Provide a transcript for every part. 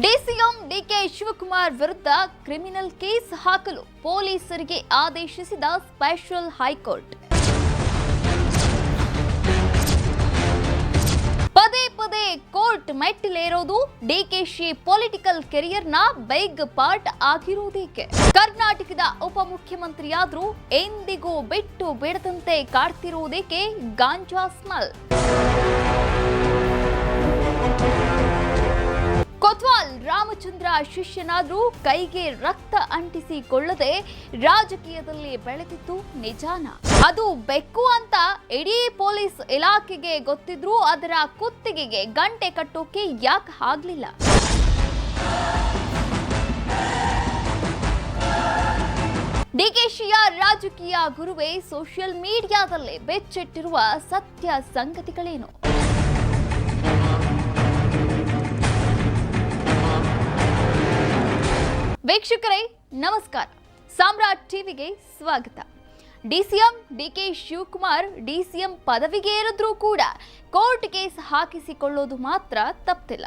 DCM DK Shivakumar ವಿರುದ್ಧ criminal case ಹಾಕಲು ಪೊಲೀಸರಿಗೆ ಆದೇಶಿಸಿದ ಸ್ಪೆಷಲ್ ಹೈಕೋರ್ಟ್. ಪದೇ ಪದೇ ಕೋರ್ಟ್ ಮೆಟ್ಟಿಲೇರೋದು ಡಿಕೆಶಿ ಪೊಲಿಟಿಕಲ್ ಕೆರಿಯರ್ನ ಬೈಗ್ ಪಾರ್ಟ್ ಆಗಿರುವುದೇಕೆ ಕರ್ನಾಟಕದ ಉಪಮುಖ್ಯಮಂತ್ರಿಯಾದರೂ ಎಂದಿಗೂ ಬಿಟ್ಟು ಬಿಡದಂತೆ ಕಾಡ್ತಿರುವುದೇಕೆ ಗಾಂಜಾ ಸ್ಮೆಲ್? ರಾಮಚಂದ್ರ ಶಿಷ್ಯನಾದರೂ ಕೈಗೆ ರಕ್ತ ಅಂಟಿಸಿಕೊಳ್ಳದೆ ರಾಜಕೀಯದಲ್ಲಿ ಬೆಳೆದಿತ್ತು ನಿಜಾನ. ಅದು ಬೆಕ್ಕು ಅಂತ ಇಡೀ ಪೊಲೀಸ್ ಇಲಾಖೆಗೆ ಗೊತ್ತಿದ್ರೂ ಅದರ ಕುತ್ತಿಗೆಗೆ ಗಂಟೆ ಕಟ್ಟೋಕೆ ಯಾಕೆ ಆಗ್ಲಿಲ್ಲ? ಡಿಕೆಶಿಯ ರಾಜಕೀಯ ಗುರುವೇ, ಸೋಷಿಯಲ್ ಮೀಡಿಯಾದಲ್ಲಿ ಬೆಚ್ಚಿಟ್ಟಿರುವ ಸತ್ಯ ಸಂಗತಿಗಳೇನು? ವೀಕ್ಷಕರೇ, ನಮಸ್ಕಾರ. ಸಾಮ್ರಾಟ್ ಟಿವಿಗೆ ಸ್ವಾಗತ. ಡಿಸಿಎಂ ಡಿಕೆ ಶಿವಕುಮಾರ್, ಡಿಸಿಎಂ ಪದವಿಗೆ ಏರಿದ್ರೂ ಕೂಡ ಕೋರ್ಟ್ ಕೇಸ್ ಹಾಕಿಸಿಕೊಳ್ಳೋದು ಮಾತ್ರ ತಪ್ಪಿಲ್ಲ.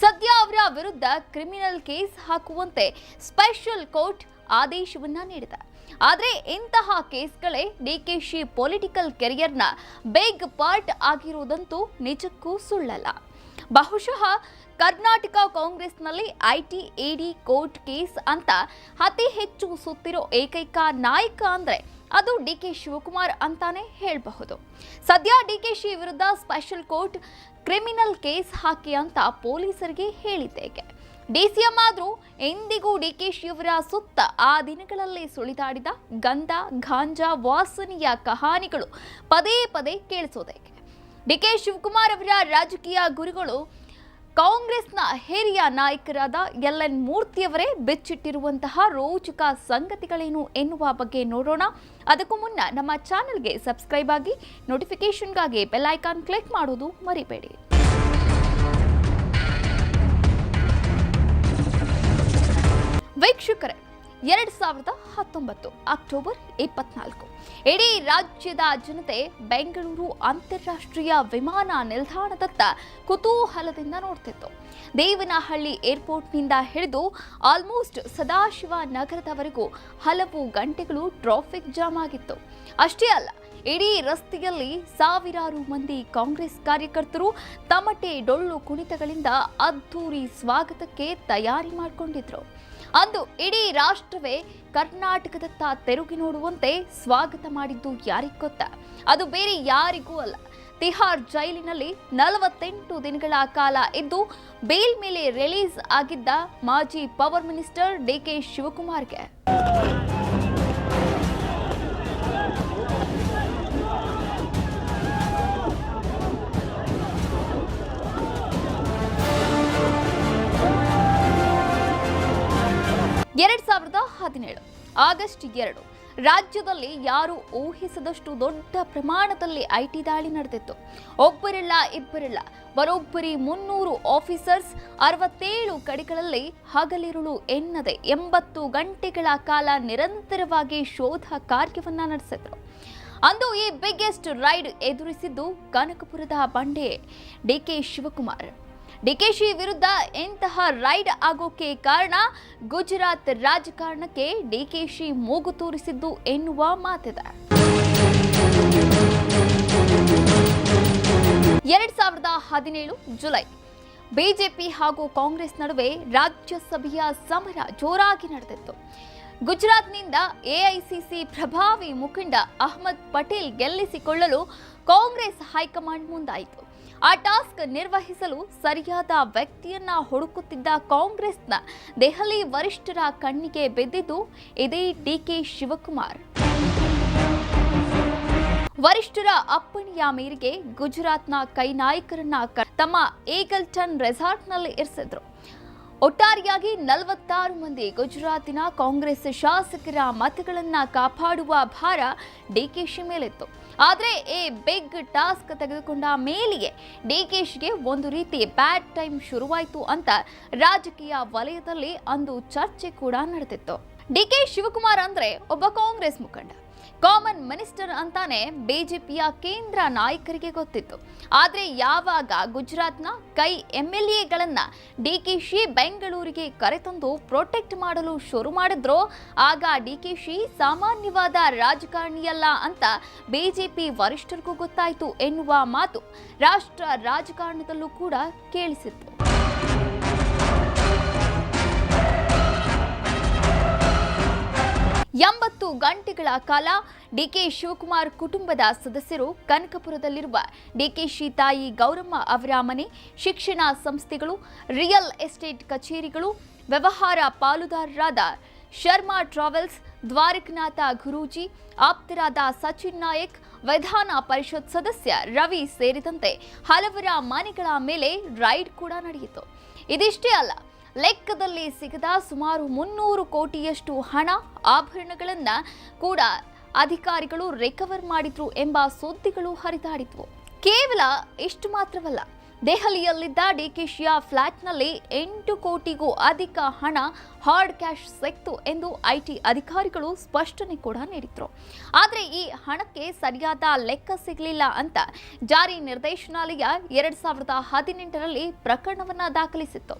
ಸದ್ಯ ಅವರ ವಿರುದ್ಧ ಕ್ರಿಮಿನಲ್ ಕೇಸ್ ಹಾಕುವಂತೆ ಸ್ಪೆಷಲ್ ಕೋರ್ಟ್ ಆದೇಶವನ್ನ ನೀಡಿದೆ. ಆದರೆ ಇಂತಹ ಕೇಸ್ಗಳೇ ಡಿಕೆಶಿ ಪೊಲಿಟಿಕಲ್ ಕೆರಿಯರ್ನ ಬಿಗ್ ಪಾರ್ಟ್ ಆಗಿರುವುದಂತೂ ನಿಜಕ್ಕೂ ಸುಳ್ಳಲ್ಲ. ಬಹುಶಃ ಕರ್ನಾಟಕ ಕಾಂಗ್ರೆಸ್ನಲ್ಲಿ ಐಟಿ, ಎಡಿ ಕೋರ್ಟ್ ಕೇಸ್ ಅಂತ ಅತಿ ಹೆಚ್ಚು ಸುತ್ತಿರೋ ಏಕೈಕ ನಾಯಕ ಅಂದರೆ ಅದು ಡಿ ಕೆ ಶಿವಕುಮಾರ್ ಅಂತಾನೆ ಹೇಳಬಹುದು. ಸದ್ಯ ಡಿ ಕೆ ಶಿ ವಿರುದ್ಧ ಸ್ಪೆಷಲ್ ಕೋರ್ಟ್ ಕ್ರಿಮಿನಲ್ ಕೇಸ್ ಹಾಕಿ ಅಂತ ಪೊಲೀಸರಿಗೆ ಹೇಳಿದ್ದೇಕೆ. ಡಿಸಿಎಂ ಆದ್ರೂ ಎಂದಿಗೂ ಡಿ ಕೆ ಶಿವರ ಸುತ್ತ ಆ ದಿನಗಳಲ್ಲಿ ಸುಳಿದಾಡಿದ ಗಂಧ, ಗಾಂಜಾ, ವಾಸನೆಯ ಕಹಾನಿಗಳು ಪದೇ ಪದೇ ಕೇಳಿಸೋದೇಕೆ ಡಿಕೆ ಶಿವಕುಮಾರ್ ಅವರ ರಾಜಕೀಯ ಗುರುಗಳು ಕಾಂಗ್ರೆಸ್ನ ಹಿರಿಯ ನಾಯಕರಾದ ಎಲ್ ಎನ್ ಮೂರ್ತಿಯವರೇ ಬೆಚ್ಚಿಟ್ಟಿರುವಂತಹ ರೋಚಕ ಸಂಗತಿಗಳೇನು ಎನ್ನುವ ಬಗ್ಗೆ ನೋಡೋಣ. ಅದಕ್ಕೂ ಮುನ್ನ ನಮ್ಮ ಚಾನೆಲ್ಗೆ ಸಬ್ಸ್ಕ್ರೈಬ್ ಆಗಿ ನೋಟಿಫಿಕೇಷನ್ಗಾಗಿ ಬೆಲ್ ಐಕಾನ್ ಕ್ಲಿಕ್ ಮಾಡೋದು ಮರಿಬೇಡಿ. ವೀಕ್ಷಕರೇ ಎರಡ್ ಸಾವಿರದ ಹತ್ತೊಂಬತ್ತು, ಅಕ್ಟೋಬರ್ ಇಪ್ಪತ್ನಾಲ್ಕು. ಇಡೀ ರಾಜ್ಯದ ಜನತೆ ಬೆಂಗಳೂರು ಅಂತಾರಾಷ್ಟ್ರೀಯ ವಿಮಾನ ನಿಲ್ದಾಣದತ್ತ ಕುತೂಹಲದಿಂದ ನೋಡ್ತಿತ್ತು. ದೇವನಹಳ್ಳಿ ಏರ್ಪೋರ್ಟ್ನಿಂದ ಹಿಡಿದು ಆಲ್ಮೋಸ್ಟ್ ಸದಾಶಿವ ನಗರದವರೆಗೂ ಹಲವು ಗಂಟೆಗಳು ಟ್ರಾಫಿಕ್ ಜಾಮ್ ಆಗಿತ್ತು. ಅಷ್ಟೇ ಅಲ್ಲ, ಇಡೀ ರಸ್ತೆಯಲ್ಲಿ ಸಾವಿರಾರು ಮಂದಿ ಕಾಂಗ್ರೆಸ್ ಕಾರ್ಯಕರ್ತರು ತಮಟೆ ಡೊಳ್ಳು ಕುಣಿತಗಳಿಂದ ಅದ್ಧೂರಿ ಸ್ವಾಗತಕ್ಕೆ ತಯಾರಿ ಮಾಡಿಕೊಂಡಿದ್ರು. ಅಂದು ಇಡೀ ರಾಷ್ಟ್ರವೇ ಕರ್ನಾಟಕದತ್ತ ತೆರುಗಿ ನೋಡುವಂತೆ ಸ್ವಾಗತ ಮಾಡಿದ್ದು ಯಾರಿಗ್ ಗೊತ್ತಾ? ಅದು ಬೇರೆ ಯಾರಿಗೂ ಅಲ್ಲ. ತಿಹಾರ್ ಜೈಲಿನಲ್ಲಿ ನಲವತ್ತೆಂಟು ದಿನಗಳ ಕಾಲ ಇದ್ದು ಬೇಲ್ ಮೇಲೆ ರಿಲೀಸ್ ಆಗಿದ್ದ ಮಾಜಿ ಪವರ್ ಮಿನಿಸ್ಟರ್ ಡಿಕೆ ಶಿವಕುಮಾರ್ಗೆ. ಎರಡ್ ಸಾವಿರದ ಹದಿನೇಳು, ಆಗಸ್ಟ್ ಎರಡು, ರಾಜ್ಯದಲ್ಲಿ ಯಾರು ಊಹಿಸದಷ್ಟು ದೊಡ್ಡ ಪ್ರಮಾಣದಲ್ಲಿ ಐಟಿ ದಾಳಿ ನಡೆದಿತ್ತು. ಒಬ್ಬರಿಲ್ಲ, ಇಬ್ಬರಿಲ್ಲ ಬರೋಬ್ಬರಿ ಮುನ್ನೂರು ಆಫೀಸರ್ಸ್, ಅರವತ್ತೇಳು ಕಡೆಗಳಲ್ಲಿ ಹಗಲಿರುಳು ಎನ್ನದೆ ಎಂಬತ್ತು ಗಂಟೆಗಳ ಕಾಲ ನಿರಂತರವಾಗಿ ಶೋಧ ಕಾರ್ಯವನ್ನು ನಡೆಸಿದರು. ಅಂದು ಈ ಬಿಗ್ಗೆಸ್ಟ್ ರೈಡ್ ಎದುರಿಸಿದ್ದು ಕನಕಪುರದ ಬಂಡೆ ಡಿಕೆ ಶಿವಕುಮಾರ್. ಡಿಕೆಶಿ ವಿರುದ್ಧ ಇಂತಹ ರೈಡ್ ಆಗೋಕೆ ಕಾರಣ ಗುಜರಾತ್ ರಾಜಕಾರಣಕ್ಕೆ ಡಿಕೆಶಿ ಮೂಗು ತೂರಿಸಿದ್ದು ಎನ್ನುವ ಮಾತಿದೆ. ಎರಡ್ ಸಾವಿರದ ಹದಿನೇಳು ಜುಲೈ, ಬಿಜೆಪಿ ಹಾಗೂ ಕಾಂಗ್ರೆಸ್ ನಡುವೆ ರಾಜ್ಯಸಭೆಯ ಸಮರ ಜೋರಾಗಿ ನಡೆದಿತ್ತು. ಗುಜರಾತ್ನಿಂದ ಎಐಸಿಸಿ ಪ್ರಭಾವಿ ಮುಖಂಡ ಅಹ್ಮದ್ ಪಟೇಲ್ ಗೆಲ್ಲಿಸಿಕೊಳ್ಳಲು ಕಾಂಗ್ರೆಸ್ ಹೈಕಮಾಂಡ್ ಮುಂದಾಯಿತು. ಆ ಟಾಸ್ಕ್ ನಿರ್ವಹಿಸಲು ಸರಿಯಾದ ವ್ಯಕ್ತಿಯನ್ನ ಹುಡುಕುತ್ತಿದ್ದ ಕಾಂಗ್ರೆಸ್ನ ದೆಹಲಿ ವರಿಷ್ಠರ ಕಣ್ಣಿಗೆ ಬಿದ್ದಿದ್ದು ಇದೇ ಡಿಕೆ ಶಿವಕುಮಾರ್. ವರಿಷ್ಠರ ಅಪ್ಪಣೆಯ ಮೇರೆಗೆ ಗುಜರಾತ್ನ ಕೈ ನಾಯಕರನ್ನ ತಮ್ಮ ಏಗಲ್ಟನ್ ರೆಸಾರ್ಟ್ನಲ್ಲಿ ಇರಿಸಿದ್ರು. ಒಟ್ಟಾರೆಯಾಗಿ ನಲವತ್ತಾರು ಮಂದಿ ಗುಜರಾತಿನ ಕಾಂಗ್ರೆಸ್ ಶಾಸಕರ ಮತಗಳನ್ನು ಕಾಪಾಡುವ ಭಾರ ಡಿಕೆಶಿ ಮೇಲಿತ್ತು. ಆದರೆ ಈ ಬಿಗ್ ಟಾಸ್ಕ್ ತೆಗೆದುಕೊಂಡ ಮೇಲೆಯೇ ಡಿಕೆಶಿಗೆ ಒಂದು ರೀತಿ ಬ್ಯಾಡ್ ಟೈಮ್ ಶುರುವಾಯಿತು ಅಂತ ರಾಜಕೀಯ ವಲಯದಲ್ಲಿ ಅಂದು ಚರ್ಚೆ ಕೂಡ ನಡೆದಿತ್ತು. ಡಿಕೆ ಶಿವಕುಮಾರ್ ಅಂದ್ರೆ ಒಬ್ಬ ಕಾಂಗ್ರೆಸ್ ಮುಖಂಡ. ಕಾಮನ್ ಮಿನಿಸ್ಟರ್ ಅಂತಾನೆ ಬಿಜೆಪಿಯ ಕೇಂದ್ರ ನಾಯಕರಿಗೆ ಗೊತ್ತಿತ್ತು. ಆದರೆ ಯಾವಾಗ ಗುಜರಾತ್ನ ಕೈ ಎಂ ಎಲ್ ಕೆ ಶಿ ಬೆಂಗಳೂರಿಗೆ ಕರೆತಂದು ಪ್ರೊಟೆಕ್ಟ್ ಮಾಡಲು ಶುರು ಮಾಡಿದ್ರೋ, ಆಗ ಡಿ ಕೆ ಶಿ ಸಾಮಾನ್ಯವಾದ ರಾಜಕಾರಣಿಯಲ್ಲ ಅಂತ ಬಿಜೆಪಿ ವರಿಷ್ಠರಿಗೂ ಗೊತ್ತಾಯಿತು ಎನ್ನುವ ಮಾತು ರಾಷ್ಟ್ರ ರಾಜಕಾರಣದಲ್ಲೂ ಕೂಡ ಕೇಳಿಸಿತ್ತು. ಎಂಬತ್ತು ಗಂಟೆಗಳ ಕಾಲ ಡಿಕೆ ಶಿವಕುಮಾರ್ ಕುಟುಂಬದ ಸದಸ್ಯರು ಕನಕಪುರದಲ್ಲಿರುವ ಡಿಕೆಶಿ ತಾಯಿ ಗೌರಮ್ಮ ಅವರ ಮನೆ, ಶಿಕ್ಷಣ ಸಂಸ್ಥೆಗಳು, ರಿಯಲ್ ಎಸ್ಟೇಟ್ ಕಚೇರಿಗಳು, ವ್ಯವಹಾರ ಪಾಲುದಾರರಾದ ಶರ್ಮಾ ಟ್ರಾವೆಲ್ಸ್, ದ್ವಾರಕನಾಥ ಗುರೂಜಿ, ಆಪ್ತರಾದ ಸಚಿನ್ ನಾಯಕ್, ವಿಧಾನ ಪರಿಷತ್ ಸದಸ್ಯ ರವಿ ಸೇರಿದಂತೆ ಹಲವರ ಮನೆಗಳ ಮೇಲೆ ರೈಡ್ ಕೂಡ ನಡೆಯಿತು. ಇದಿಷ್ಟೇ ಅಲ್ಲ ಲೆಕ್ಕದಲ್ಲಿ ಸಿಗದ ಸುಮಾರು ಮುನ್ನೂರು ಕೋಟಿಯಷ್ಟು ಹಣ ಆಭರಣಗಳನ್ನು ಕೂಡ ಅಧಿಕಾರಿಗಳು ರಿಕವರ್ ಮಾಡಿದ್ರು ಎಂಬ ಸುದ್ದಿಗಳು ಹರಿದಾಡಿದ್ವು. ಕೇವಲ ಇಷ್ಟು ಮಾತ್ರವಲ್ಲ ದೆಹಲಿಯಲ್ಲಿದ್ದ ಡಿಕೆಶಿಯ ಫ್ಲಾಟ್ನಲ್ಲಿ ಎಂಟು ಕೋಟಿಗೂ ಅಧಿಕ ಹಣ ಹಾರ್ಡ್ ಕ್ಯಾಶ್ ಸಿಕ್ತು ಎಂದು ಐಟಿ ಅಧಿಕಾರಿಗಳು ಸ್ಪಷ್ಟನೆ ಕೂಡ ನೀಡಿದ್ರು. ಆದರೆ ಈ ಹಣಕ್ಕೆ ಸರಿಯಾದ ಲೆಕ್ಕ ಸಿಗಲಿಲ್ಲ ಅಂತ ಜಾರಿ ನಿರ್ದೇಶನಾಲಯ ಎರಡ್ ಸಾವಿರದ ಹದಿನೆಂಟರಲ್ಲಿ ಪ್ರಕರಣವನ್ನ ದಾಖಲಿಸಿತ್ತು.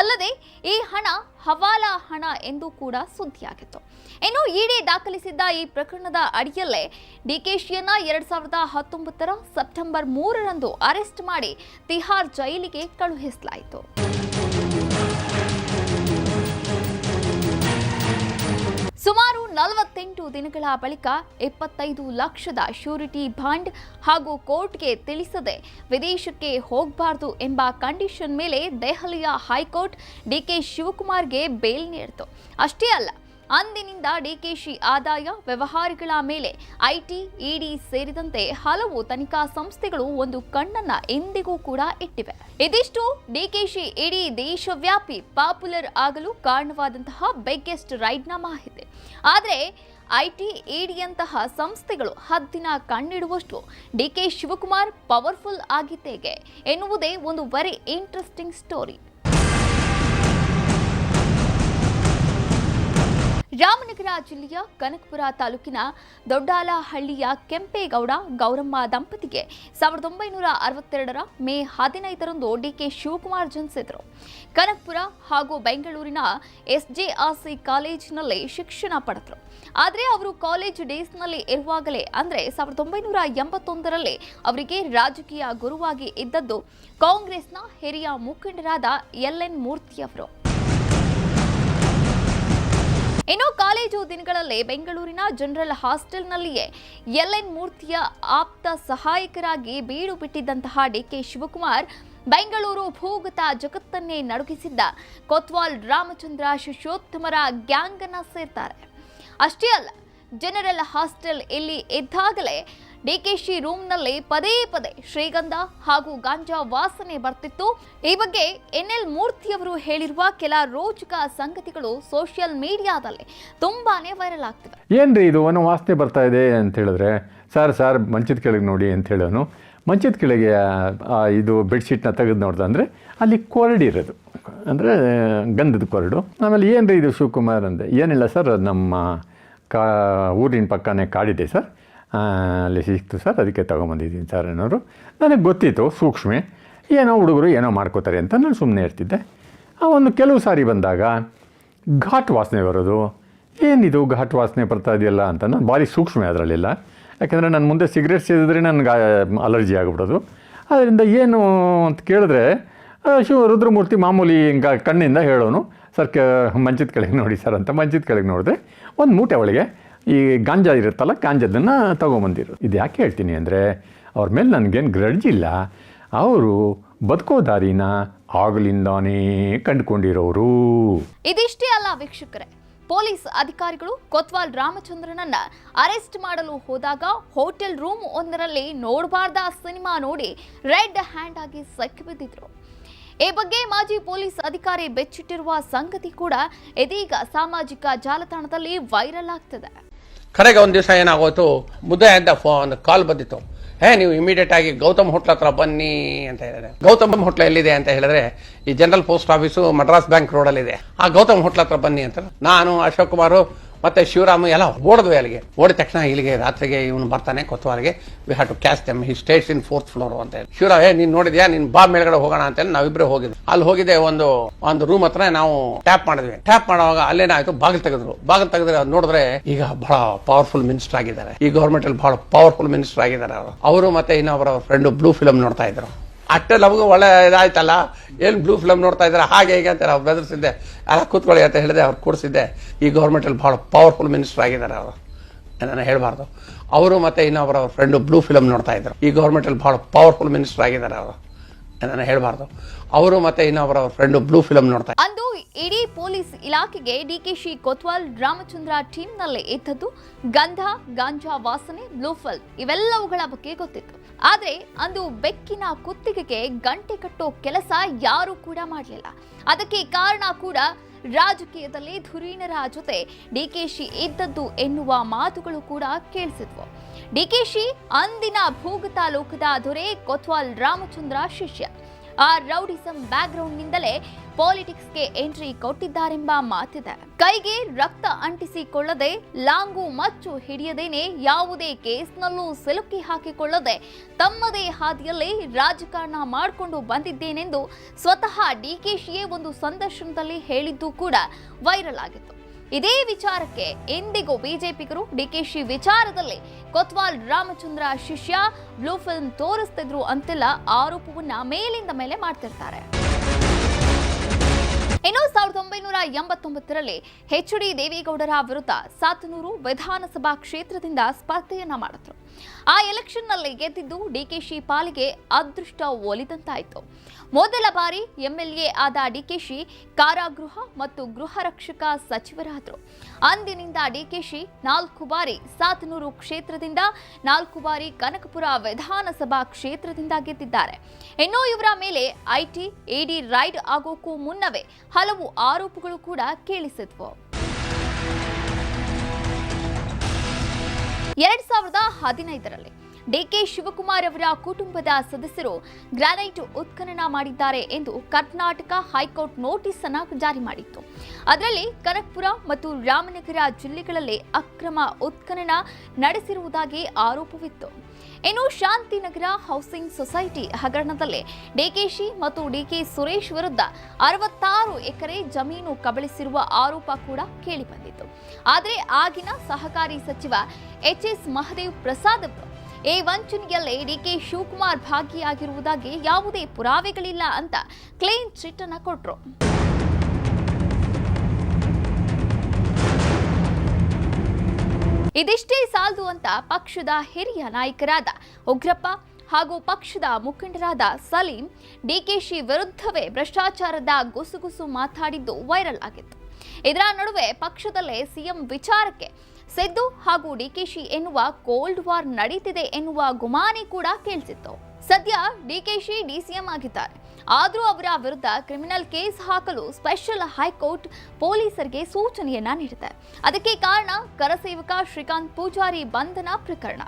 ಅಲ್ಲದೆ ಈ ಹಣ ಹವಾಲಾ ಹಣ ಎಂದು ಕೂಡ ಸುದ್ದಿಯಾಗಿತ್ತು. ಇನ್ನು ಇಡಿ ದಾಖಲಿಸಿದ್ದ ಈ ಪ್ರಕರಣದ ಅಡಿಯಲ್ಲೇ ಡಿಕೆಶಿಯನ್ನ ಎರಡ್ ಸಾವಿರದ ಹತ್ತೊಂಬತ್ತರ ಸೆಪ್ಟೆಂಬರ್ ಮೂರರಂದು ಅರೆಸ್ಟ್ ಮಾಡಿ ತಿಹಾರ್ ಜೈಲಿಗೆ ಕಳುಹಿಸಲಾಯಿತು. ಸುಮಾರು ನಲವತ್ತೆಂಟು ದಿನಗಳ ಬಳಿಕ ಇಪ್ಪತ್ತೈದು ಲಕ್ಷದ ಶ್ಯೂರಿಟಿ ಬಾಂಡ್ ಹಾಗೂ ಕೋರ್ಟ್ಗೆ ತಿಳಿಸದೆ ವಿದೇಶಕ್ಕೆ ಹೋಗಬಾರದು ಎಂಬ ಕಂಡೀಷನ್ ಮೇಲೆ ದೆಹಲಿಯ ಹೈಕೋರ್ಟ್ ಡಿಕೆ ಶಿವಕುಮಾರ್ಗೆ ಬೇಲ್ ನೀಡಿತು. ಅಷ್ಟೇ ಅಲ್ಲ ಅಂದಿನಿಂದ ಡಿಕೆಶಿ ಆದಾಯ ವ್ಯವಹಾರಗಳ ಮೇಲೆ ಐಟಿ, ಇಡಿ ಸೇರಿದಂತೆ ಹಲವು ತನಿಖಾ ಸಂಸ್ಥೆಗಳು ಒಂದು ಕಣ್ಣನ್ನ ಎಂದಿಗೂ ಕೂಡ ಇಟ್ಟಿವೆ. ಇದಿಷ್ಟು ಡಿಕೆಶಿ, ಇಡೀ ದೇಶವ್ಯಾಪಿ ಪಾಪ್ಯುಲರ್ ಆಗಲು ಕಾರಣವಾದಂತಹ ಬಿಗ್ಗೆಸ್ಟ್ ರೈಡ್ನ ಮಾಹಿತಿ. ಆದರೆ ಐಟಿ, ಇಡಿಯಂತಹ ಸಂಸ್ಥೆಗಳು ಹದ್ದಿನ ಕಣ್ಣಿಡುವಷ್ಟು ಡಿಕೆ ಶಿವಕುಮಾರ್ ಪವರ್ಫುಲ್ ಆಗಿದ್ದೇಗೆ ಎನ್ನುವುದೇ ಒಂದು ವೆರಿ ಇಂಟ್ರೆಸ್ಟಿಂಗ್ ಸ್ಟೋರಿ ರಾಮನಗರ ಜಿಲ್ಲೆಯ ಕನಕಪುರ ತಾಲೂಕಿನ ದೊಡ್ಡಾಲಹಳ್ಳಿಯ ಕೆಂಪೇಗೌಡ ಗೌರಮ್ಮ ದಂಪತಿಗೆ ಸಾವಿರದ ಒಂಬೈನೂರ ಅರವತ್ತೆರಡರ ಮೇ ಹದಿನೈದರಂದು ಡಿಕೆ ಶಿವಕುಮಾರ್ ಜನಿಸಿದರು. ಕನಕಪುರ ಹಾಗೂ ಬೆಂಗಳೂರಿನ ಎಸ್ಜೆಆರ್ಸಿ ಕಾಲೇಜಿನಲ್ಲಿ ಶಿಕ್ಷಣ ಪಡೆದರು. ಆದರೆ ಅವರು ಕಾಲೇಜ್ ಡೇಸ್ನಲ್ಲಿ ಇರುವಾಗಲೇ, ಅಂದರೆ ಸಾವಿರದ ಒಂಬೈನೂರ ಎಂಬತ್ತೊಂದರಲ್ಲಿ ಅವರಿಗೆ ರಾಜಕೀಯ ಗುರುವಾಗಿ ಇದ್ದದ್ದು ಕಾಂಗ್ರೆಸ್ನ ಹಿರಿಯ ಮುಖಂಡರಾದ ಎಲ್ ಎನ್ ಮೂರ್ತಿಯವರು. ಇನ್ನು ಕಾಲೇಜು ದಿನಗಳಲ್ಲಿ ಬೆಂಗಳೂರಿನ ಜನರಲ್ ಹಾಸ್ಟೆಲ್ನಲ್ಲಿಯೇ ಎಲ್ ಎನ್ ಮೂರ್ತಿಯ ಆಪ್ತ ಸಹಾಯಕರಾಗಿ ಬೀಡು ಬಿಟ್ಟಿದ್ದಂತಹ ಡಿಕೆ ಶಿವಕುಮಾರ್ ಬೆಂಗಳೂರು ಭೂಗತ ಜಗತ್ತನ್ನೇ ನಡುಗಿಸಿದ್ದ ಕೊತ್ವಾಲ್ ರಾಮಚಂದ್ರ ಶಿಶೋತ್ತಮರ ಗ್ಯಾಂಗ್ ಅನ್ನ ಸೇರ್ತಾರೆ. ಅಷ್ಟೇ ಅಲ್ಲ, ಜನರಲ್ ಹಾಸ್ಟೆಲ್ ಇಲ್ಲಿ ಇದ್ದಾಗಲೇ ಡಿಕೆಶಿ ರೂಮ್ನಲ್ಲಿ ಪದೇ ಪದೇ ಶ್ರೀಗಂಧ ಹಾಗೂ ಗಾಂಜಾ ವಾಸನೆ ಬರ್ತಿತ್ತು. ಈ ಬಗ್ಗೆ ಎನ್ ಎಲ್ ಮೂರ್ತಿಯವರು ಹೇಳಿರುವ ಕೆಲ ರೋಚಕ ಸಂಗತಿಗಳು ಸೋಷಿಯಲ್ ಮೀಡಿಯಾದಲ್ಲಿ ತುಂಬಾನೇ ವೈರಲ್ ಆಗ್ತಿವೆ ಏನ್ರಿ ಇದು? ಒಂದು ವಾಸನೆ ಬರ್ತಾ ಇದೆ ಅಂತ ಹೇಳಿದ್ರೆ, ಸರ್ ಸರ್ ಮಂಚದ ಕೆಳಗೆ ನೋಡಿ ಅಂತ ಹೇಳೋನು. ಮಂಚದ ಕೆಳಗೆ ಇದು ಬೆಡ್ಶೀಟ್ನ ತೆಗೆದು ನೋಡ್ದೆ ಅಂದರೆ ಅಲ್ಲಿ ಕೊರಡಿ ಇರೋದು. ಅಂದರೆ, ಗಂಧದ ಕೊರಡು. ಆಮೇಲೆ ಏನು ರೀ ಇದು ಶಿವಕುಮಾರ್ ಅಂದೆ? ಏನಿಲ್ಲ ಸರ್ ನಮ್ಮ ಕಾ, ಊರಿನ ಪಕ್ಕನೇ ಕಾಡಿದೆ ಸರ್. ಅಲ್ಲಿ ಸಿಕ್ತು ಸರ್, ಅದಕ್ಕೆ ತೊಗೊಂಬಂದಿದ್ದೀನಿ ಸರ್ ಅನ್ನೋರು. ನನಗೆ ಗೊತ್ತಿತ್ತು, ಸೂಕ್ಷ್ಮೆ. ಏನೋ ಹುಡುಗರು ಏನೋ ಮಾಡ್ಕೋತಾರೆ ಅಂತ ನಾನು ಸುಮ್ಮನೆ ಇರ್ತಿದ್ದೆ ಆ ಒಂದು ಕೆಲವು ಸಾರಿ ಬಂದಾಗ, ಘಾಟ್ ವಾಸನೆ ಬರೋದು. ಏನಿದು ಘಾಟ್ ವಾಸನೆ ಬರ್ತಾ ಇದೆಯಲ್ಲ ಅಂತ ನಾನು ಭಾರಿ ಸೂಕ್ಷ್ಮ ಅದರಲ್ಲಿಲ್ಲ. ಯಾಕೆಂದರೆ ನನ್ನ ಮುಂದೆ ಸಿಗರೇಟ್ ಸೇದಿದ್ರೆ ನನಗೆ ಅಲರ್ಜಿ ಆಗಿಬಿಡೋದು. ಅದರಿಂದ ಏನು ಅಂತ ಕೇಳಿದ್ರೆ ಶಿವ ರುದ್ರಮೂರ್ತಿ ಮಾಮೂಲಿ ಹಿಂಗ ಕಣ್ಣಿಂದ ಹೇಳೋನು, ಸರ್, ಕೆ ಮಂಚದ ಕೆಳಗೆ ನೋಡಿ ಸರ್ ಅಂತ ಮಂಚದ ಕೆಳಗೆ ನೋಡಿದ್ರೆ, ಒಂದು ಮೂಟೆ ಒಳಗೆ ಈ ಗಾಂಜಾ ಇರುತ್ತಲ್ಲ, ಗಾಂಜಾದನ್ನು ತೊಗೊಂಬಂದಿರು. ಇದು ಯಾಕೆ ಹೇಳ್ತೀನಿ ಅಂದರೆ, ಅವ್ರ ಮೇಲೆ ನನಗೇನು ಗ್ರಡ್ಜಿಲ್ಲ ಅವರು ಬದುಕೋ ದಾರಿನ ಆಗಲಿಂದಾನೇ ಕಂಡುಕೊಂಡಿರೋರು. ಇದಿಷ್ಟೇ ಅಲ್ಲ ವೀಕ್ಷಕರೇ. ಪೊಲೀಸ್ ಅಧಿಕಾರಿಗಳು ಕೊತ್ವಾಲ್ ರಾಮಚಂದ್ರನನ್ನ ಅರೆಸ್ಟ್ ಮಾಡಲು ಹೋದಾಗ ಹೋಟೆಲ್ ರೂಮ್ ಒಂದರಲ್ಲಿ ನೋಡಬಾರ್ದ ಸಿನಿಮಾ ನೋಡಿ ರೆಡ್ ಹ್ಯಾಂಡ್ ಆಗಿ ಸಿಕ್ಕಿಬಿದ್ದಿದ್ರು ಈ ಬಗ್ಗೆ ಮಾಜಿ ಪೊಲೀಸ್ ಅಧಿಕಾರಿ ಬೆಚ್ಚಿಟ್ಟಿರುವ ಸಂಗತಿ ಕೂಡ ಇದೀಗ ಸಾಮಾಜಿಕ ಜಾಲತಾಣದಲ್ಲಿ ವೈರಲ್ ಆಗ್ತಿದೆ. ಕಡೆಗೆ ಒಂದು ದಿವಸ ಏನಾಗೋಯ್ತು? ಮುದ್ದೆ ಅಂತ ಫೋನ್ ಕಾಲ್ ಬಂದಿತ್ತು. ಹೇ, ನೀವು ಇಮಿಡಿಯೇಟ್ ಆಗಿ ಗೌತಮ್ ಹೋಟ್ಲ್ ಹತ್ರ ಬನ್ನಿ ಅಂತ ಹೇಳಿದ್ರೆ. ಗೌತಮ್ ಹೋಟ್ಲ್ ಎಲ್ಲಿದೆ ಅಂತ ಹೇಳಿದ್ರೆ, ಈ general post office Madras bank ರೋಡಲ್ಲಿದೆ. ಆ ಗೌತಮ್ ಹೋಟ್ಲ್ ಹತ್ರ ಬನ್ನಿ ಅಂತ ನಾನು ಅಶೋಕ್ ಕುಮಾರ್ ಮತ್ತೆ ಶಿವರಾಮ ಎಲ್ಲ ಓಡಿದ್ವಿ ಅಲ್ಲಿಗೆ. ಓಡಿದ ತಕ್ಷಣ ಇಲ್ಲಿಗೆ ರಾತ್ರಿಗೆ ಇವನು ಬರ್ತಾನೆ ಕೊತ್ತವಾಲಿಗೆ we have to catch them he stays in fourth floor ಅಂತ ಹೇಳಿ. ಶಿವರಾಮ್, ಏ, ನೀನ್ ನೋಡಿದ್ಯಾ? ನೀನ್ ಬಾ ಮೇಲ್ಗಡೆ ಹೋಗೋಣ ಅಂತ ಹೇಳಿ ಹೋಗಿದ್ವಿ. ಅಲ್ಲಿ ಹೋಗಿದ್ದೆ ಒಂದು ಒಂದು ರೂಮ್ ಹತ್ರ ನಾವು ಟ್ಯಾಪ್ ಮಾಡಿದ್ವಿ. ಟ್ಯಾಪ್ ಮಾಡುವಾಗ ಅಲ್ಲೇನಾಯ್ತು? ಬಾಗಿಲು ತೆಗೆದ್ರು. ಬಾಗಿಲು ತೆಗೆದ್ರೆ ನೋಡಿದ್ರೆ ಈಗ ಬಹಳ ಪವರ್ಫುಲ್ ಮಿನಿಸ್ಟರ್ ಆಗಿದ್ದಾರೆ. ಈ ಗವರ್ಮೆಂಟ್ ಅಲ್ಲಿ ಬಹಳ ಪವರ್ಫುಲ್ ಮಿನಿಸ್ಟರ್ ಆಗಿದ್ದಾರೆ ಅವರು. ಅವರು ಮತ್ತೆ ಇನ್ನೊಬ್ಬರ ಫ್ರೆಂಡ್ ಬ್ಲೂ ಫಿಲಮ್ ನೋಡ್ತಾ ಇದ್ರು. ಅಷ್ಟೇ ನಮಗೂ ಒಳ್ಳೆ ಇದಾಯ್ತಲ್ಲ? ಏನು ಬ್ಲೂ ಫಿಲಮ್ ನೋಡ್ತಾ ಇದ್ದಾರೆ? ಹಾಗೆ ಹೀಗೆ ಅಂತ ನಾವು ಬೆದರಿಸಿದ್ದೆ. ಅಲ್ಲ, ಕೂತ್ಕೊಳ್ಳಿ ಅಂತ ಹೇಳಿದೆ, ಅವ್ರು ಕೂಡಿಸಿದ್ದೆ. ಈ ಗೌರ್ಮೆಂಟಲ್ಲಿ ಭಾಳ ಪವರ್ಫುಲ್ ಮಿನಿಸ್ಟರ್ ಆಗಿದ್ದಾರೆ ಅವರು. ನಾನು ಹೇಳಬಾರ್ದು. ಅವರು ಮತ್ತೆ ಇನ್ನೊಬ್ಬರ ಫ್ರೆಂಡು ಬ್ಲೂ ಫಿಲಮ್ ನೋಡ್ತಾ ಇದ್ರು. ಈ ಗೌರ್ಮೆಂಟಲ್ಲಿ ಭಾಳ ಪವರ್ಫುಲ್ ಮಿನಿಸ್ಟರ್ ಆಗಿದ್ದಾರೆ ಅವರು. ನಾನು ಹೇಳಬಾರ್ದು. ಅವರು ಮತ್ತೆ ಇನ್ನೊಬ್ಬರ ಫ್ರೆಂಡು ಬ್ಲೂ ಫಿಲಮ್ ನೋಡ್ತಾರೆ ಅಂದು ಇಡೀ ಪೊಲೀಸ್ ಇಲಾಖೆಗೆ ಡಿಕೆಶಿ ಕೊತ್ವಾಲ್, ರಾಮಚಂದ್ರ ಟೀಮ್ನಲ್ಲೇ ಇದ್ದದ್ದು ಗಂಧ, ಗಾಂಜಾ ವಾಸನೆ ಬ್ಲೂಫಲ್ ಇವೆಲ್ಲವುಗಳ ಬಗ್ಗೆ ಗೊತ್ತಿತ್ತು. ಆದ್ರೆ ಅಂದು ಬೆಕ್ಕಿನ ಕುತ್ತಿಗೆಗೆ ಗಂಟೆ ಕಟ್ಟೋ ಕೆಲಸ ಯಾರೂ ಕೂಡ ಮಾಡಲಿಲ್ಲ. ಅದಕ್ಕೆ ಕಾರಣ ಕೂಡ ರಾಜಕೀಯದಲ್ಲಿ ಧುರೀಣರ ಜೊತೆ ಡಿಕೆಶಿ ಇದ್ದದ್ದು ಎನ್ನುವ ಮಾತುಗಳು ಕೂಡ ಕೇಳಿಸಿದ್ವು. ಡಿಕೆಶಿ ಅಂದಿನ ಭೂಗತ ಲೋಕದ ದೊರೆ ಕೊತ್ವಾಲ್ ರಾಮಚಂದ್ರ ಶಿಷ್ಯ. ಆ ರೌಡಿಸಂ ಬ್ಯಾಕ್ಗ್ರೌಂಡ್ನಿಂದಲೇ ಪಾಲಿಟಿಕ್ಸ್ಗೆ ಎಂಟ್ರಿ ಕೊಟ್ಟಿದ್ದಾರೆಂಬ ಮಾತಿದೆ. ಕೈಗೆ ರಕ್ತ ಅಂಟಿಸಿಕೊಳ್ಳದೆ ಲಾಂಗು ಮಚ್ಚು ಹಿಡಿಯದೇನೆ ಯಾವುದೇ ಕೇಸ್ನಲ್ಲೂ ಸಿಲುಕಿ ಹಾಕಿಕೊಳ್ಳದೆ ತಮ್ಮದೇ ಹಾದಿಯಲ್ಲಿ ರಾಜಕಾರಣ ಮಾಡಿಕೊಂಡು ಬಂದಿದ್ದೇನೆಂದು ಸ್ವತಃ ಡಿಕೆಶಿಯೇ ಒಂದು ಸಂದರ್ಶನದಲ್ಲಿ ಹೇಳಿದ್ದು ಕೂಡ ವೈರಲ್ ಆಗಿತ್ತು. ಇದೇ ವಿಚಾರಕ್ಕೆ ಎಂದಿಗೂ ಬಿಜೆಪಿಗರು ಡಿಕೆಶಿ ವಿಚಾರದಲ್ಲಿ ಕೊತ್ವಾಲ್ ರಾಮಚಂದ್ರ ಶಿಷ್ಯ ಬ್ಲೂ ಫಿಲ್ಮ್ ತೋರಿಸ್ತಿದ್ರು ಅಂತೆಲ್ಲ. ಆರೋಪವನ್ನ ಮೇಲಿಂದ ಮೇಲೆ ಮಾಡ್ತಿರ್ತಾರೆ. ಇನ್ನು ಸಾವಿರದ ಒಂಬೈನೂರ ಎಂಬತ್ತೊಂಬತ್ತರಲ್ಲಿ ಎಚ್ ಡಿ ದೇವೇಗೌಡರ ವಿರುದ್ಧ ಸಾತನೂರು ವಿಧಾನಸಭಾ ಕ್ಷೇತ್ರದಿಂದ ಸ್ಪರ್ಧೆಯನ್ನ ಮಾಡಿದ್ರು. ಆ ಎಲೆಕ್ಷನ್ನಲ್ಲಿ ಗೆದ್ದಿದ್ದು ಡಿಕೆಶಿ ಪಾಲಿಗೆ ಅದೃಷ್ಟ ಒಲಿದಂತಾಯಿತು. ಮೊದಲ ಬಾರಿ ಎಂಎಲ್ಎ ಆದ ಡಿಕೆಶಿ ಕಾರಾಗೃಹ ಮತ್ತು ಗೃಹ ರಕ್ಷಕ ಸಚಿವರಾದರು. ಅಂದಿನಿಂದ ಡಿಕೆಶಿ ನಾಲ್ಕು ಬಾರಿ ಸಾತನೂರು ಕ್ಷೇತ್ರದಿಂದ, ನಾಲ್ಕು ಬಾರಿ ಕನಕಪುರ ವಿಧಾನಸಭಾ ಕ್ಷೇತ್ರದಿಂದ ಗೆದ್ದಿದ್ದಾರೆ. ಇನ್ನು ಇವರ ಮೇಲೆ ಐಟಿ, ಎಡಿ, ರೈಡ್ ಆಗೋಕ್ಕೂ ಮುನ್ನವೇ ಹಲವು ಆರೋಪಗಳು ಕೂಡ ಕೇಳಿಸಿದ್ವು. ಎರಡ್ ಸಾವಿರದ ಹದಿನೈದರಲ್ಲಿ ಡಿಕೆ ಶಿವಕುಮಾರ್ ಅವರ ಕುಟುಂಬದ ಸದಸ್ಯರು ಗ್ರಾನೈಟ್ ಉತ್ಖನನ ಮಾಡಿದ್ದಾರೆ ಎಂದು ಕರ್ನಾಟಕ ಹೈಕೋರ್ಟ್ ನೋಟಿಸ್ ಅನ್ನು ಜಾರಿ ಮಾಡಿತ್ತು. ಅದರಲ್ಲಿ ಕನಕ್ಪುರ ಮತ್ತು ರಾಮನಗರ ಜಿಲ್ಲೆಗಳಲ್ಲಿ ಅಕ್ರಮ ಉತ್ಖನನ ನಡೆಸಿರುವುದಾಗಿ ಆರೋಪವಿತ್ತು. ಇನ್ನು ಶಾಂತಿನಗರ ಹೌಸಿಂಗ್ ಸೊಸೈಟಿ ಹಗರಣದಲ್ಲಿ ಡಿಕೆಶಿ ಮತ್ತು ಡಿಕೆ ಸುರೇಶ್ ವಿರುದ್ಧ ಅರವತ್ತಾರು ಎಕರೆ ಜಮೀನು ಕಬಳಿಸಿರುವ ಆರೋಪ ಕೂಡ ಕೇಳಿಬಂದಿತ್ತು. ಆದರೆ ಆಗಿನ ಸಹಕಾರಿ ಸಚಿವ ಎಚ್ ಎಸ್ ಮಹದೇವ್ ಪ್ರಸಾದ್ ಈ ವಂಚನೆಯಲ್ಲಿ ಡಿಕೆ ಶಿವಕುಮಾರ್ ಭಾಗಿಯಾಗಿರುವುದಾಗಿ ಯಾವುದೇ ಪುರಾವೆಗಳಿಲ್ಲ ಅಂತ ಕ್ಲೀನ್ ಚಿಟ್ ಕೊಟ್ಟರು ಇದಿಷ್ಟೇ ಸಾಲದು ಅಂತ ಪಕ್ಷದ ಹಿರಿಯ ನಾಯಕರಾದ ಉಗ್ರಪ್ಪ ಹಾಗೂ ಪಕ್ಷದ ಮುಖಂಡರಾದ ಸಲೀಂ ಡಿಕೆಶಿ ವಿರುದ್ಧವೇ ಭ್ರಷ್ಟಾಚಾರದ ಗುಸುಗುಸು ಮಾತಾಡಿದ್ದು ವೈರಲ್ ಆಗಿತ್ತು. ಇದರ ನಡುವೆ ಪಕ್ಷದಲ್ಲೇ ಸಿಎಂ ವಿಚಾರಕ್ಕೆ ಸಿದ್ದು ಹಾಗೂ ಡಿಕೆಶಿ ಎನ್ನುವ ಕೋಲ್ಡ್ ವಾರ್ ನಡೀತಿದೆ ಎನ್ನುವ ಗುಮಾನಿ ಕೂಡ ಕೇಳಿಸಿತ್ತು. ಸದ್ಯ ಡಿಕೆಶಿ ಡಿಸಿಎಂ ಆಗಿದ್ದಾರೆ. ಆದರೂ ಅವರ ವಿರುದ್ಧ ಕ್ರಿಮಿನಲ್ ಕೇಸ್ ಹಾಕಲು ಸ್ಪೆಷಲ್ ಹೈಕೋರ್ಟ್ ಪೊಲೀಸರಿಗೆ ಸೂಚನೆಯನ್ನ ನೀಡಿದೆ. ಅದಕ್ಕೆ ಕಾರಣ ಕರಸೇವಕ ಶ್ರೀಕಾಂತ್ ಪೂಜಾರಿ ಬಂಧನ ಪ್ರಕರಣ.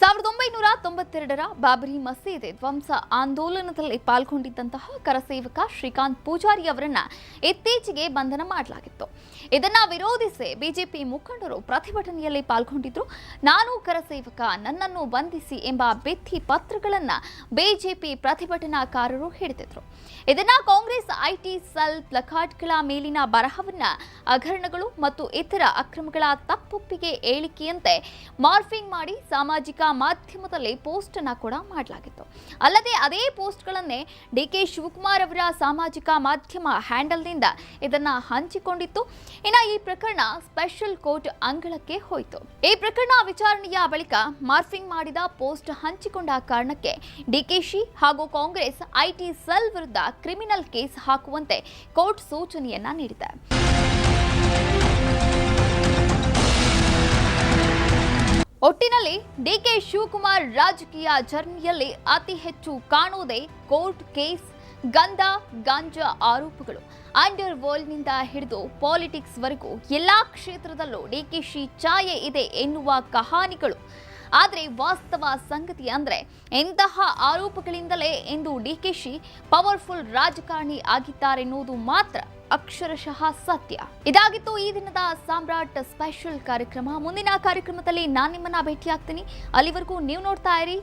ಸಾವಿರದ ಒಂಬೈನೂರ ತೊಂಬತ್ತೆರಡರ ಬಾಬರಿ ಮಸೀದಿ ಧ್ವಂಸ ಆಂದೋಲನದಲ್ಲಿ ಪಾಲ್ಗೊಂಡಿದ್ದಂತಹ ಕರಸೇವಕ ಶ್ರೀಕಾಂತ್ ಪೂಜಾರಿ ಅವರನ್ನ ಇತ್ತೀಚೆಗೆ ಬಂಧನ ಮಾಡಲಾಗಿತ್ತು. ಇದನ್ನ ವಿರೋಧಿಸಿ ಬಿಜೆಪಿ ಮುಖಂಡರು ಪ್ರತಿಭಟನೆಯಲ್ಲಿ ಪಾಲ್ಗೊಂಡಿದ್ರು. ನಾನು ಕರಸೇವಕ, ನನ್ನನ್ನು ಬಂಧಿಸಿ ಎಂಬ ಭಿತ್ತಿ ಪತ್ರಗಳನ್ನ ಬಿಜೆಪಿ ಪ್ರತಿಭಟನಾಕಾರರು ಹಿಡಿದಿದ್ರು. ಇದನ್ನ ಕಾಂಗ್ರೆಸ್ ಐಟಿ ಸೆಲ್ ಪ್ಲಕಾರ್ಡ್ಗಳ ಮೇಲಿನ ಬರಹವನ್ನ ಹಗರಣಗಳು ಮತ್ತು ಇತರ ಅಕ್ರಮಗಳ ತಪ್ಪೊಪ್ಪಿಗೆ ಹೇಳಿಕೆಯಂತೆ ಮಾರ್ಫಿಂಗ್ ಮಾಡಿ ಸಾಮಾಜಿಕ ಮಾಧ್ಯಮದಲ್ಲಿ ಪೋಸ್ಟ್ ಅನ್ನ ಕೂಡ ಮಾಡಲಾಗಿತ್ತು. ಅಲ್ಲದೆ ಅದೇ ಪೋಸ್ಟ್ಗಳನ್ನೇ ಡಿ ಕೆ ಶಿವಕುಮಾರ್ ಅವರ ಸಾಮಾಜಿಕ ಮಾಧ್ಯಮ ಹ್ಯಾಂಡಲ್ನಿಂದ ಇದನ್ನು ಹಂಚಿಕೊಂಡಿತ್ತು. ಇನ್ನು ಈ ಪ್ರಕರಣ ಸ್ಪೆಷಲ್ ಕೋರ್ಟ್ ಅಂಗಳಕ್ಕೆ ಹೋಯಿತು. ಈ ಪ್ರಕರಣ ವಿಚಾರಣೆಯ ಬಳಿಕ ಮಾರ್ಫಿಂಗ್ ಮಾಡಿದ ಪೋಸ್ಟ್ ಹಂಚಿಕೊಂಡ ಕಾರಣಕ್ಕೆ ಡಿಕೆಶಿ ಹಾಗೂ ಕಾಂಗ್ರೆಸ್ ಐಟಿ ಸೆಲ್ ವಿರುದ್ಧ ಕ್ರಿಮಿನಲ್ ಕೇಸ್ ಹಾಕುವಂತೆ ಕೋರ್ಟ್ ಸೂಚನೆಯನ್ನ ನೀಡಿದೆ. ಒಟ್ಟಿನಲ್ಲಿ ಡಿಕೆ ಶಿವಕುಮಾರ್ ರಾಜಕೀಯ ಜರ್ನಿಯಲ್ಲಿ ಅತಿ ಹೆಚ್ಚು ಕಾಣುವುದೇ ಕೋರ್ಟ್ ಕೇಸ್, ಗಂಧ, ಗಾಂಜಾ ಆರೋಪಗಳು. ಅಂಡರ್ ವರ್ಲ್ಡ್ನಿಂದ ಹಿಡಿದು ಪಾಲಿಟಿಕ್ಸ್ ವರೆಗೂ ಎಲ್ಲಾ ಕ್ಷೇತ್ರದಲ್ಲೂ ಡಿಕೆಶಿ ಛಾಯೆ ಇದೆ ಎನ್ನುವ ಕಹಾನಿಗಳು. ಆದರೆ ವಾಸ್ತವ ಸಂಗತಿ ಅಂದ್ರೆ ಎಂತಹ ಆರೋಪಗಳಿಂದಲೇ ಇಂದು ಡಿಕೆಶಿ ಪವರ್ಫುಲ್ ರಾಜಕಾರಣಿ ಆಗಿದ್ದಾರೆನ್ನುವುದು ಮಾತ್ರ. ಅಕ್ಷರಶಃ ಸತ್ಯ. ಇದಾಗಿತ್ತು ಈ ದಿನದ ಸಾಮ್ರಾಟ್ ಸ್ಪೆಷಲ್ ಕಾರ್ಯಕ್ರಮ. ಮುಂದಿನ ಕಾರ್ಯಕ್ರಮದಲ್ಲಿ ನಾನು ನಿಮ್ಮನ್ನ ಭೇಟಿಯಾಗ್ತೀನಿ. ಅಲ್ಲಿವರೆಗೂ ನೀವು ನೋಡ್ತಾ ಇರಿ.